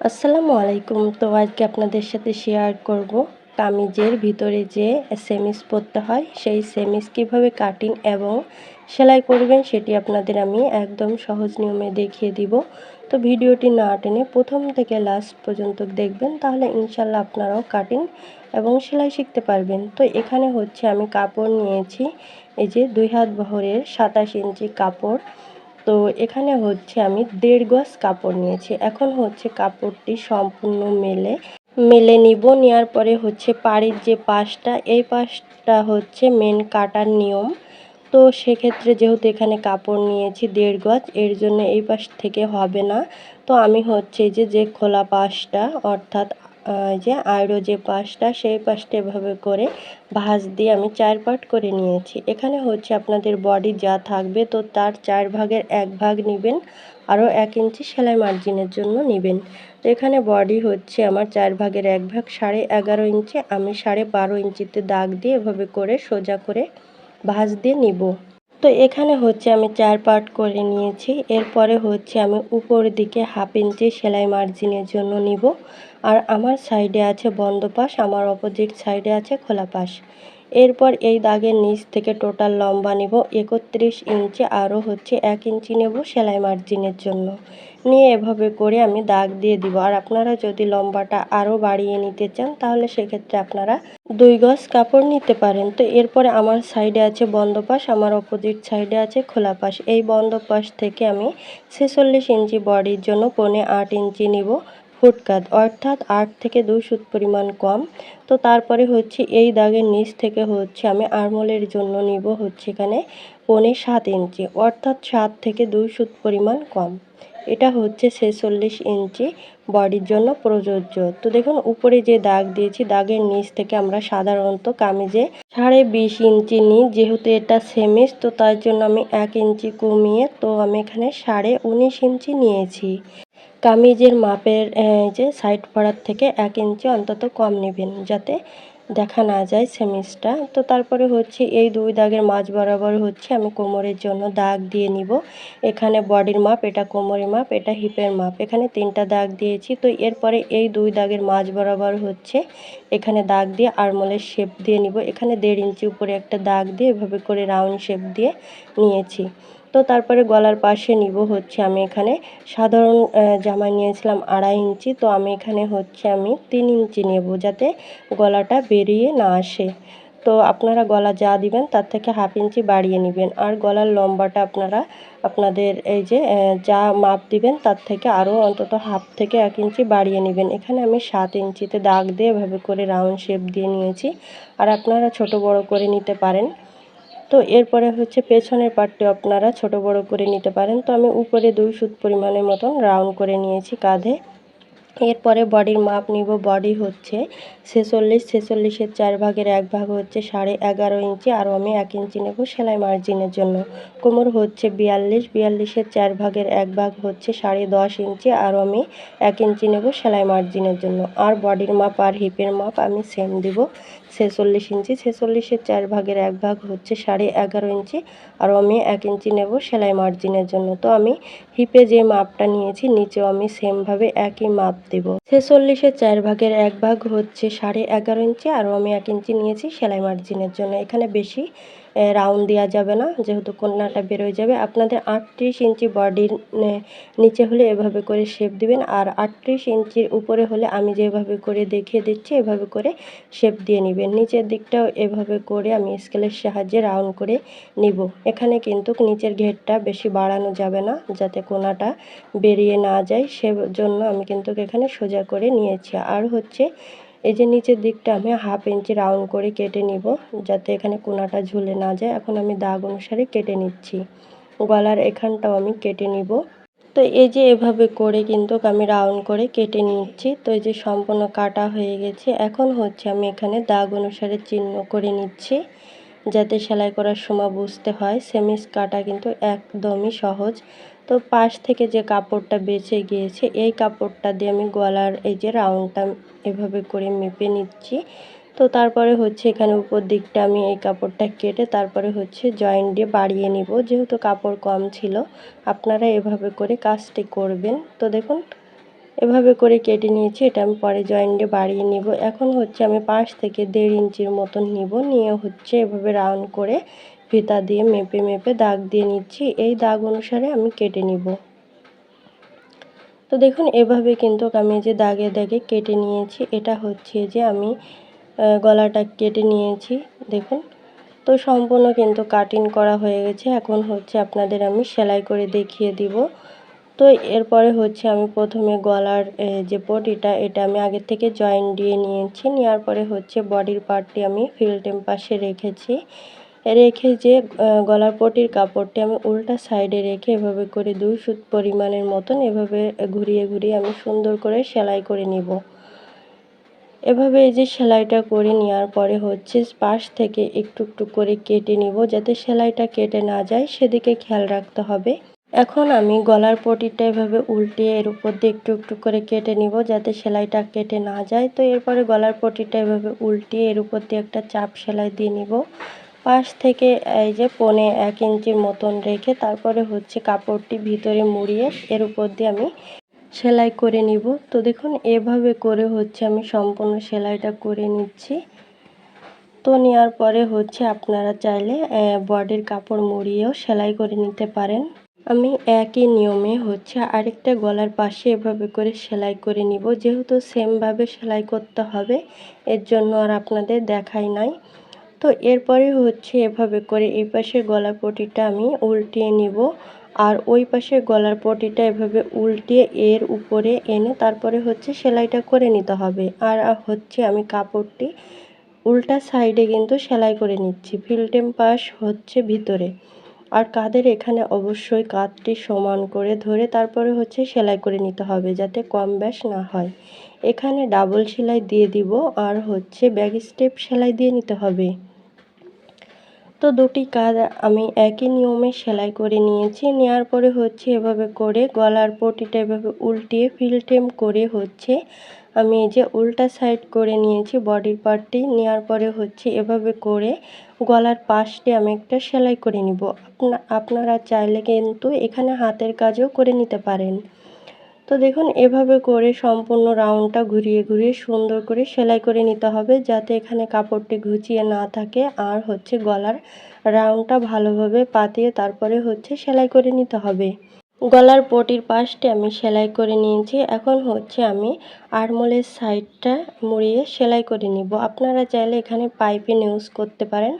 আসসালামু আলাইকুম, তো আজকে আপনাদের সাথে শেয়ার করব। কামিজের ভিতরে যে সেমিস পরতে হয়, সেই সেমিস কীভাবে কাটিং এবং সেলাই করবেন সেটি আপনাদের আমি একদম সহজ নিয়মে দেখিয়ে দিব। তো ভিডিওটি না টেনে প্রথম থেকে লাস্ট পর্যন্ত দেখবেন, তাহলে ইনশাল্লাহ আপনারাও কাটিং এবং সেলাই শিখতে পারবেন। তো এখানে হচ্ছে আমি কাপড় নিয়েছি, এই যে দুই হাত বহরের সাতাশ ইঞ্চি কাপড়। তো এখানে হচ্ছে আমি দেড় গজ কাপড় নিয়েছি। এখন হচ্ছে কাপড়টি সম্পূর্ণ মেলে মেলে নিব। নেওয়ার পরে হচ্ছে পাড়ির যে পাশটা, এই পাশটা হচ্ছে মেন কাটার নিয়ম। তো সেক্ষেত্রে যেহেতু এখানে কাপড় নিয়েছি দেড় গজ, এর জন্য এই পাশ থেকে হবে না। তো আমি হচ্ছে যে যে খোলা পাশটা, অর্থাৎ যে আয়রো যে পাশটা, সেই পাশটা এভাবে করে ভাঁজ দিয়ে আমি চার পার্ট করে নিয়েছি। এখানে হচ্ছে আপনাদের বডি যা থাকবে, তো তার চার ভাগের এক ভাগ নেবেন, আরও এক ইঞ্চি সেলাই মার্জিনের জন্য নেবেন। তো এখানে বডি হচ্ছে আমার চার ভাগের এক ভাগ, সাড়ে এগারো ইঞ্চি, আমি সাড়ে বারো ইঞ্চিতে দাগ দিয়ে এভাবে করে সোজা করে ভাঁজ দিয়ে নিব। তো এখানে হচ্ছে আমি চার পার্ট করে নিয়েছি। এরপরে হচ্ছে আমি উপর দিকে হাফ ইঞ্চি সেলাই মার্জিনের জন্য নিব। আর আমার সাইডে আছে বন্ধ পাশ, আমার অপোজিট সাইডে আছে খোলা পাশ। এরপর এই দাগের নিচ থেকে টোটাল লম্বা নেব। একত্রিশ ইঞ্চি আরও হচ্ছে এক ইঞ্চি নেব সেলাই মার্জিনের জন্য। নিয়ে এভাবে করে আমি দাগ দিয়ে দিব। আর আপনারা যদি লম্বাটা আরও বাড়িয়ে নিতে চান, তাহলে সেক্ষেত্রে আপনারা দুই গজ কাপড় নিতে পারেন। তো এরপরে আমার সাইডে আছে বন্ধ পাশ আমার অপোজিট সাইডে আছে খোলা পাশ এই বন্ধ পাশ থেকে আমি ছেচল্লিশ ইঞ্চি বডির জন্য পৌনে আট ইঞ্চি নিব। ফুটকাত অর্থাৎ আট থেকে দুই সুত পরিমাণ কম। তো তারপরে হচ্ছে এই দাগের নিচ থেকে হচ্ছে আমি আরমোলের জন্য নিব হচ্ছে এখানে পৌনে সাত ইঞ্চি, অর্থাৎ সাত থেকে দুই সুত পরিমাণ কম। এটা হচ্ছে ছেচল্লিশ ইঞ্চি বডির জন্য প্রযোজ্য। তো দেখুন, উপরে যে দাগ দিয়েছি, দাগের নিচ থেকে আমরা সাধারণত কামিজে সাড়ে বিশ ইঞ্চি নিই, যেহেতু এটা সেমিস তো তার জন্য আমি এক ইঞ্চি কমিয়ে তো আমি এখানে সাড়ে উনিশ ইঞ্চি নিয়েছি। কামিজের মাপের যে সাইড ফাড়ার থেকে এক ইঞ্চি অন্তত কম নেবেন যাতে দেখা না যায় সেমিসটা তো তারপরে হচ্ছে এই দুই দাগের মাঝ বরাবর হচ্ছে আমি কোমরের জন্য দাগ দিয়ে নিব। এখানে বডির মাপ, এটা কোমরের মাপ, এটা হিপের মাপ। এখানে তিনটা দাগ দিয়েছি। তো এরপরে এই দুই দাগের মাঝ বরাবর হচ্ছে এখানে দাগ দিয়ে আরমোলের শেপ দিয়ে নিব। এখানে দেড় ইঞ্চি উপরে একটা দাগ দিয়ে এভাবে করে রাউন্ড শেপ দিয়ে নিয়েছি। তো তারপরে গলার পাশে নিব হচ্ছে আমি এখানে। সাধারণ জামা নিয়েছিলাম আড়াই ইঞ্চি, তো আমি এখানে হচ্ছে আমি তিন ইঞ্চি নেব যাতে গলাটা বেরিয়ে না আসে। তো আপনারা গলা যা দিবেন তার থেকে হাফ ইঞ্চি বাড়িয়ে নেবেন। আর গলার লম্বাটা আপনারা, আপনাদের এই যে যা মাপ দিবেন তার থেকে আরও অন্তত হাফ থেকে এক ইঞ্চি বাড়িয়ে নেবেন। এখানে আমি সাত ইঞ্চিতে দাগ দিয়ে এভাবে করে রাউন্ড শেপ দিয়ে নিয়েছি। আর আপনারা ছোট বড় করে নিতে পারেন। তো এরপরে হচ্ছে পেছনের পার্টটি আপনারা ছোট বড় করে নিতে পারেন। তো আমি উপরে দুই সুত পরিমাণের মতন রাউন্ড করে নিয়েছি কাঁধে। এরপরে বডির মাপ নিব, বডি হচ্ছে ছেচল্লিশ, ছেচল্লিশের চার ভাগের এক ভাগ হচ্ছে সাড়ে এগারো ইঞ্চি, আরও আমি এক ইঞ্চি নেব সেলাই মার্জিনের জন্য। কোমর হচ্ছে বিয়াল্লিশ, বিয়াল্লিশের চার ভাগের এক ভাগ হচ্ছে সাড়ে দশ ইঞ্চি, আরও আমি এক ইঞ্চি নেব সেলাই মার্জিনের জন্য। আর বডির মাপ আর হিপের মাপ আমি সেম দিব। ছেচল্লিশ ইঞ্চি। ছেচল্লিশের চার ভাগের এক ভাগ হচ্ছে সাড়ে এগারো ইঞ্চি। আর আমি এক ইঞ্চি নেব সেলাই মার্জিনের জন্য। তো আমি হিপে যে মাপটা নিয়েছি, নিচেও আমি সেমভাবে একই মাপ দেব। ছেচল্লিশের চার ভাগের এক ভাগ হচ্ছে সাড়ে এগারো ইঞ্চি। আরও আমি এক ইঞ্চি নিয়েছি সেলাই মার্জিনের জন্য। এখানে বেশি রাউন্ড দেওয়া যাবে না, যেহেতু কন্যাটা বেরোয় যাবে। আপনাদের আটত্রিশ ইঞ্চি বডির নিচে হলে এভাবে করে শেপ দিবেন, আর আটত্রিশ ইঞ্চির উপরে হলে আমি যেভাবে করে দেখিয়ে দিচ্ছি, এভাবে করে শেপ দিয়ে নেবেন। নিচের দিকটাও এভাবে করে আমি স্কেলের সাহায্যে রাউন্ড করে নিব। এখানে কিন্তু নিচের ঘেরটা বেশি বাড়ানো যাবে না, যাতে কোনাটা বেরিয়ে না যায়। সেজন্য আমি কিন্তু এখানে সোজা করে নিয়েছি। আর হচ্ছে এই যে নিচের দিকটা আমি হাফ ইঞ্চি রাউন্ড করে কেটে নিব, যাতে এখানে কোনাটা ঝুলে না যায়। এখন আমি দাগ অনুসারে কেটে নিচ্ছি। গলার এখানটাও আমি কেটে নিব। তো এই যে এভাবে করে কিন্তু আমি রাউন্ড করে কেটে নিচ্ছি। তো এই যে সম্পূর্ণ কাটা হয়ে গেছে। এখন হচ্ছে আমি এখানে দাগ অনুসারে চিহ্ন করে নিচ্ছি, যাতে সেলাই করার সময় বুঝতে হয়। সেমিস কাটা কিন্তু একদমই সহজ। তো পাশ থেকে যে কাপড়টা বেঁচে গিয়েছে, এই কাপড়টা দিয়ে আমি গলার এই যে রাউন্ডটা এভাবে করে মেপে নিচ্ছি। তো তারপরে হচ্ছে এখানে উপর দিকটা আমি এই কাপড়টা কেটে তারপরে হচ্ছে জয়েন্ট দিয়ে বাড়িয়ে নিব। যেহেতু কাপড় কম ছিল, আপনারা এভাবে করে কাজটি করবেন। তো দেখুন, এভাবে করে কেটে নিয়েছি, এটা আমি পরে জয়েন্টে বাড়িয়ে নিব। এখন হচ্ছে আমি পাশ থেকে দেড় ইঞ্চির মতন নিব। নিয়ে হচ্ছে এভাবে রাউন্ড করে ফিতা দিয়ে মেপে মেপে দাগ দিয়ে নিচ্ছি। এই দাগ অনুসারে আমি কেটে নিব। তো দেখুন, এভাবে কিন্তু আমি যে দাগে দাগে কেটে নিয়েছি, এটা হচ্ছে যে আমি গলাটা কেটে নিয়েছি। দেখুন, তো সম্পূর্ণ কিন্তু কাটিং করা হয়ে গেছে। এখন হচ্ছে আপনাদের আমি সেলাই করে দেখিয়ে দিব। তো এরপরে হচ্ছে আমি প্রথমে গলার যে পটিটা, এটা আমি আগে থেকে জয়েন দিয়ে নিয়েছি। নেওয়ার পরে হচ্ছে বডির পার্টটি আমি ফিল্টেম পাশে রেখেছি। রেখে যে গলার পটির কাপড়টি আমি উল্টা সাইডে রেখে এভাবে করে দুই সুত পরিমাণের মতন এভাবে ঘুরিয়ে ঘুরিয়ে আমি সুন্দর করে সেলাই করে নিব। এভাবে এই যে সেলাইটা করে নেওয়ার পরে হচ্ছে পাশ থেকে একটু একটু করে কেটে নিব যাতে সেলাইটা কেটে না যায়, সেদিকে খেয়াল রাখতে হবে। এখন আমি গলার পটিটা এভাবে উল্টে এর উপর দিয়ে একটু একটু করে কেটে নিব যাতে সেলাইটা কেটে না যায়। তো এরপরে গলার পটিটা এভাবে উল্টিয়ে এর উপর দিয়ে একটা চাপ সেলাই দিয়ে নিব। পাশ থেকে এই যে পনে এক ইঞ্চির মতন রেখে তারপরে হচ্ছে কাপড়টি ভিতরে মুড়িয়ে এর উপর দিয়ে আমি সেলাই করে নিব। তো দেখুন, এভাবে করে হচ্ছে আমি সম্পূর্ণ সেলাইটা করে নিচ্ছি। তো নেওয়ার পরে হচ্ছে আপনারা চাইলে বডির কাপড় মুড়িয়েও সেলাই করে নিতে পারেন। আমি একই নিয়মে হচ্ছে আরেকটা গলার পাশে এভাবে করে সেলাই করে নিব। যেহেতু সেমভাবে সেলাই করতে হবে, এর জন্য আর আপনাদের দেখাই নাই। তো এরপরে হচ্ছে এভাবে করে এই পাশের গলার পটিটা আমি উল্টিয়ে নিব। আর ওই পাশের গলার পটিটা এভাবে উল্টিয়ে এর উপরে এনে তারপরে হচ্ছে সেলাইটা করে নিতে হবে। আর হচ্ছে আমি কাপড়টি উল্টা সাইডে কিন্তু সেলাই করে নিচ্ছি ফিল্টেম পাশ হচ্ছে ভিতরে। আর কাদের এখানে অবশ্যই কাঁধটি সমান করে ধরে তারপরে হচ্ছে সেলাই করে নিতে হবে যাতে কম ব্যাস না হয়। এখানে ডাবল সেলাই দিয়ে দিব আর হচ্ছে ব্যাগ স্টেপ সেলাই দিয়ে নিতে হবে। তো দুটি কাজ আমি একই নিয়মে সেলাই করে নিয়েছি। নেওয়ার পরে হচ্ছে এভাবে করে গলার পটিটা এভাবে উল্টিয়ে ফিলটেম করে হচ্ছে আমি এই যে উল্টা সাইড করে নিয়েছি বডির পার্টটি। নেওয়ার পরে হচ্ছে এভাবে করে গলার পাশটি আমি একটা সেলাই করে নিব। আপনারা চাইলে কিন্তু এখানে হাতের কাজও করে নিতে পারেন। তো দেখুন, এভাবে করে সম্পূর্ণ রাউন্ডটা ঘুরিয়ে ঘুরিয়ে সুন্দর করে সেলাই করে নিতে হবে যাতে এখানে কাপড়টি ঘুচিয়ে না থাকে। আর হচ্ছে গলার রাউন্ডটা ভালোভাবে পাতিয়ে তারপরে হচ্ছে সেলাই করে নিতে হবে। গলার পটির পাশটি আমি সেলাই করে নিয়েছি। এখন হচ্ছে আমি আরমোলের সাইডটা মুড়িয়ে সেলাই করে নিব। আপনারা চাইলে এখানে পাইপিন ইউজ করতে পারেন।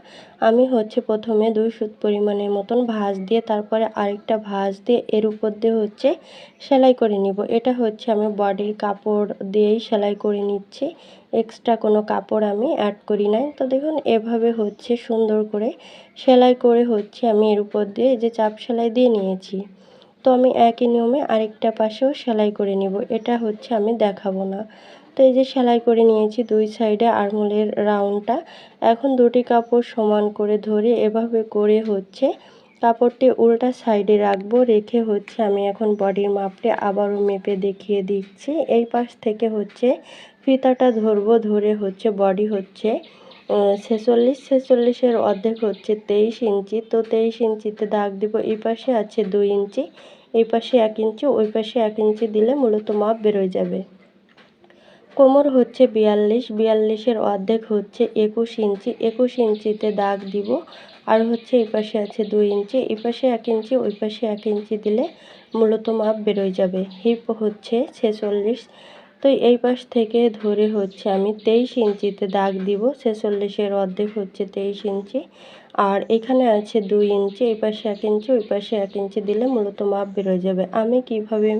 আমি হচ্ছে প্রথমে দুই সুত পরিমাণের মতন ভাঁজ দিয়ে, তারপরে আরেকটা ভাঁজ দিয়ে এর উপর দিয়ে হচ্ছে সেলাই করে নিব। এটা হচ্ছে আমি বডির কাপড় দিয়েই সেলাই করে নিচ্ছি। এক্সট্রা কোনো কাপড় আমি অ্যাড করি নাই। তো দেখুন, এভাবে হচ্ছে সুন্দর করে সেলাই করে হচ্ছে আমি এর উপর দিয়ে যে চাপ সেলাই দিয়ে নিয়েছি। তো আমি একই নিয়মে আরেকটা পাশেও সেলাই করে নিব, এটা হচ্ছে আমি দেখাবো না। তো এই যে সেলাই করে নিয়েছি দুই সাইডে আরমোলের রাউন্ডটা, এখন দুটি কাপড় সমান করে ধরে এভাবে করে হচ্ছে কাপড়টি উল্টা সাইডে রাখব, রেখে হচ্ছে আমি এখন বডির মাপটি আবারও মেপে দেখিয়ে দিচ্ছি। এই পাশ থেকে হচ্ছে ফিতাটা ধরবো, ধরে হচ্ছে বডি হচ্ছে ছেচল্লিশ, ছেচল্লিশের অর্ধেক হচ্ছে তেইশ ইঞ্চি। তো তেইশ ইঞ্চিতে দাগ দিব, এই পাশে আছে দুই ইঞ্চি, এই পাশে এক ইঞ্চি, ওই পাশে এক ইঞ্চি দিলে মূলত মাপ বেরোয় যাবে। কোমর হচ্ছে বিয়াল্লিশ, বিয়াল্লিশের অর্ধেক হচ্ছে একুশ ইঞ্চি। একুশ ইঞ্চিতে দাগ দিব, আর হচ্ছে এই পাশে আছে দুই ইঞ্চি, এই পাশে এক ইঞ্চি, ওই পাশে এক ইঞ্চি দিলে মূলত মাপ বেরোয় যাবে। হিপ হচ্ছে ছেচল্লিশ তো এই পাশ থেকে ধরে হচ্ছে আমি তেইশ ইঞ্চিতে দাগ দিব, ছেচল্লিশের অর্ধেক হচ্ছে তেইশ ইঞ্চি। আর এখানে আছে দুই ইঞ্চি, এই পাশে এক ইঞ্চি, ওই পাশে এক ইঞ্চি দিলে মূলত মাপ বেরোয় যাবে। আমি কীভাবে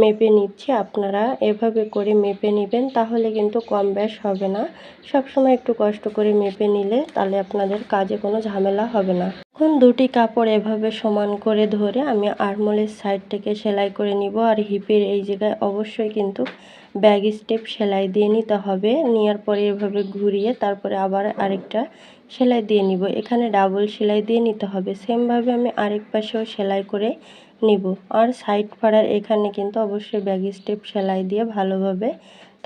মেপে নিচ্ছি আপনারা এভাবে করে মেপে নেবেন, তাহলে কিন্তু কম ব্যাস হবে না। সব সময় একটু কষ্ট করে মেপে নিলে তাহলে আপনাদের কাজে কোনো ঝামেলা হবে না। এখন দুটি কাপড় এভাবে সমান করে ধরে আমি আরমোলের সাইড থেকে সেলাই করে নিব। আর হিপের এই জায়গায় অবশ্যই কিন্তু ব্যাগ স্টেপ সেলাই দিয়ে নিতে হবে। নেওয়ার পরে এভাবে ঘুরিয়ে তারপরে আবার আরেকটা সেলাই দিয়ে নিব। এখানে ডাবল সেলাই দিয়ে নিতে হবে। সেমভাবে আমি আরেক পাশেও সেলাই করে নিব। আর সাইড ফাড়ার এখানে কিন্তু অবশ্যই ব্যাগ স্টেপ সেলাই দিয়ে ভালোভাবে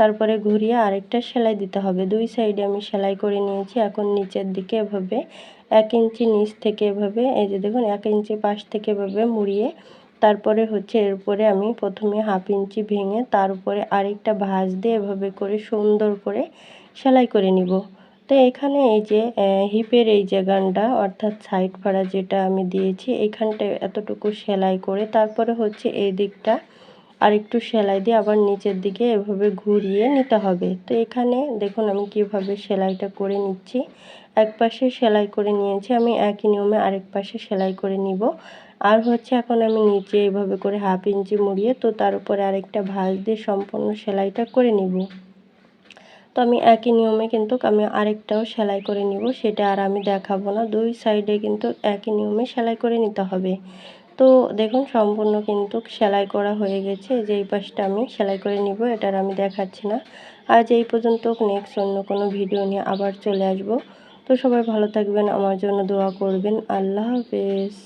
তারপরে ঘুরিয়ে আরেকটা সেলাই দিতে হবে। দুই সাইডে আমি সেলাই করে নিয়েছি। এখন নিচের দিকে এভাবে এক ইঞ্চি নিচ থেকে এভাবে, এই যে দেখুন, এক ইঞ্চি পাশ থেকে এভাবে মুড়িয়ে তারপরে হচ্ছে এর উপরে আমি প্রথমে হাফ ইঞ্চি ভেঙে তার উপরে আরেকটা ভাঁজ দিয়ে এভাবে করে সুন্দর করে সেলাই করে নিব। তো এখানে এই যে হিপের এই যে গানটা, অর্থাৎ সাইড ফাড়া যেটা আমি দিয়েছি, এখানটায় এতটুকু সেলাই করে তারপরে হচ্ছে এই দিকটা আর একটু সেলাই দিয়ে আবার নিচের দিকে এভাবে ঘুরিয়ে নিতে হবে। তো এখানে দেখুন আমি কীভাবে সেলাইটা করে নিচ্ছি। এক পাশে সেলাই করে নিয়েছি, আমি একই নিয়মে আরেক পাশে সেলাই করে নিব। আর হচ্ছে এখন আমি নিচে এভাবে করে হাফ ইঞ্চি মুড়িয়ে তো তার উপরে আরেকটা ভাঁজ দিয়ে সম্পূর্ণ সেলাইটা করে নিব। তো আমি একই নিয়মে কিন্তু আমি আরেকটাও সেলাই করে নিব, সেটা আর আমি দেখাবো না। দুই সাইডে কিন্তু একই নিয়মে সেলাই করে নিতে হবে। তো দেখুন, সম্পূর্ণ কিন্তু সেলাই করা হয়ে গেছে। যে এই পাশটা আমি সেলাই করে নিব এটার আমি দেখাচ্ছি না। আজ এই পর্যন্ত, নেক্সট অন্য কোনো ভিডিও নিয়ে আবার চলে আসব। তো সবাই ভালো থাকবেন, আমার জন্য দোয়া করবেন। আল্লাহ হাফেজ।